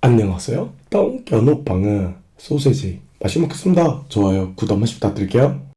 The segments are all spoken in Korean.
안녕하세요. 똥겨노빵은 소세지 맛있게 먹겠습니다. 좋아요, 구독 한 번씩 부탁드릴게요.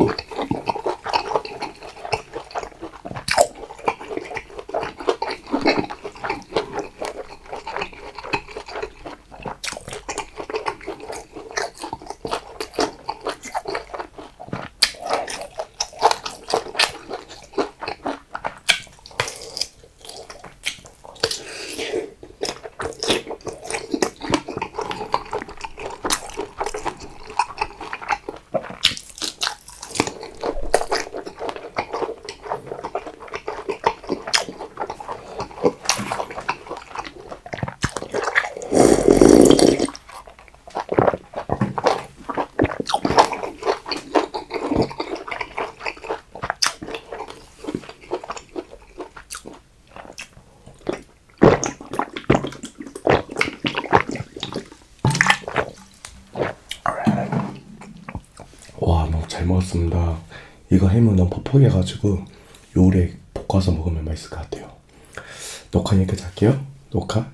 gut. 먹었습니다. 이거 햄은 너무 퍽퍽해가지고 요래 볶아서 먹으면 맛있을 것 같아요. 녹화 여기까지 할게요. 녹화